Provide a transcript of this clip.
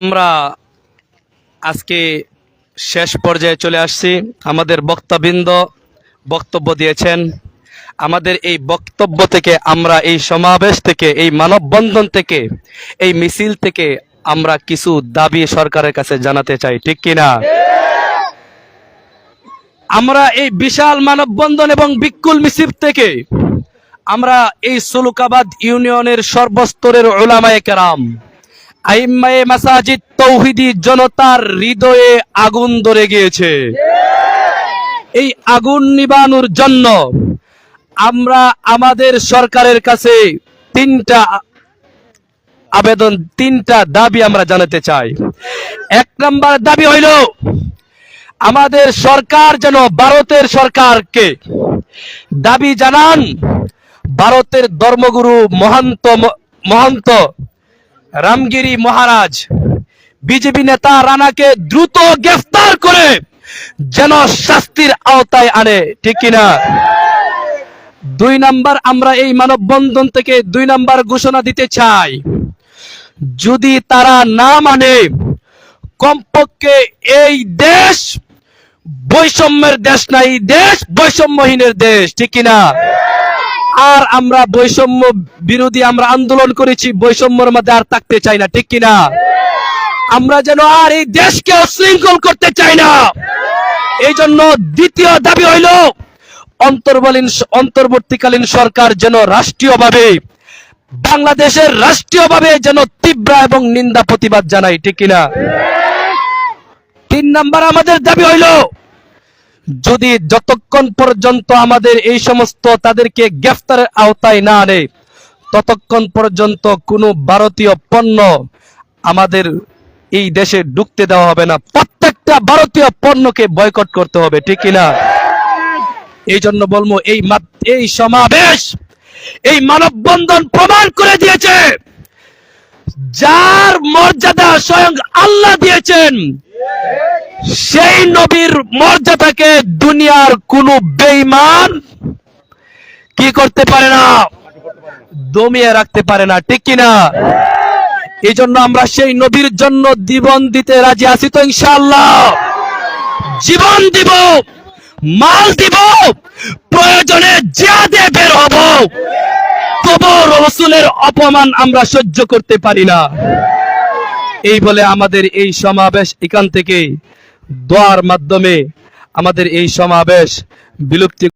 আমরা আজকে শেষ পর্যায়ে চলে আসছি। আমাদের বক্তবৃন্দ বক্তব্য দিয়েছেন। আমাদের এই বক্তব্য থেকে আমরা, এই সমাবেশ থেকে, এই মানববন্ধন থেকে, এই মিছিল থেকে আমরা কিছু দাবি সরকারের কাছে জানাতে চাই, ঠিক কিনা? আমরা এই বিশাল মানববন্ধন এবং বিকুল মিছিল থেকে আমরা এই সুলুকাবাদ ইউনিয়নের সর্বস্তরের ওলামায়ে কেরাম আইম্মায়ে মাসাজিদ তৌহিদি জনতার হৃদয়ে আগুন ধরে গিয়েছে। এই আগুন নিবানোর জন্য আমরা আমাদের সরকারের কাছে তিনটা আবেদন তিনটা দাবি আমরা জানাতে চাই। এক নম্বর দাবি হইল আমাদের সরকার যেন ভারতের সরকারকে দাবি জানান ভারতের ধর্মগুরু মহান্ত মহন্ত রামগিরি মহারাজ, বিজেপি নেতা রানাকে দ্রুত গ্রেফতার করে যেন শাস্তির আওতায় আনে, ঠিক কিনা? দুই নাম্বার আমরা এই মানববন্ধন থেকে দুই নাম্বার ঘোষণা দিতে চাই। যদি তারা না মানে কমপক্ষে এই দেশ বৈষম্যের দেশ না, এই দেশ বৈষম্যহীনের দেশ, ঠিক কিনা? আর আমরা বৈষম্য বিরোধী আমরা আন্দোলন করেছি, বৈষম্যের মধ্যে আর থাকতে চাই না, ঠিক কিনা? আমরা যেন আর এই দেশকে অশৃঙ্খল করতে চাই না। এই জন্য দ্বিতীয় দাবি হইল, অন্তর্বলীন অন্তর্বর্তীকালীন সরকার যেন রাষ্ট্রীয়ভাবে, বাংলাদেশের রাষ্ট্রীয়ভাবে যেন তীব্র এবং নিন্দা প্রতিবাদ জানাই ঠিক কিনা? তিন নাম্বার আমাদের দাবি হইল যদি যতক্ষণ পর্যন্ত আমাদের এই সমস্ত তাদেরকে গ্রেফতারের আওতায় না আনে, ততক্ষণ পর্যন্ত কোনো ভারতীয় পণ্য আমাদের এই দেশে ঢুকতে দেওয়া হবে না। প্রত্যেকটা ভারতীয় পণ্যকে বয়কট করতে হবে, ঠিক কিনা? এই জন্য বলব, এই এই সমাবেশ, এই মানববন্ধন প্রমাণ করে দিয়েছে, যার মর্যাদা স্বয়ং আল্লাহ দিয়েছেন। সেই নবীর মর্যাদাকে দুনিয়ার কোন বেঈমান কি করতে পারে না? দমিয়ে রাখতে পারে না, ঠিক কিনা? এই জন্য আমরা সেই নবীর জন্য জীবন দিতে রাজি আছি তো ইনশাআল্লাহ। জীবন দিব, মাল দিব, প্রয়োজনে জিয়াদে বের হব। তবু রসুলের অপমান আমরা সহ্য করতে পারি না। এই বলে আমাদের এই সমাবেশ এখান থেকে দোয়ার মাধ্যমে আমাদের এই সমাবেশ বিলুপ্তি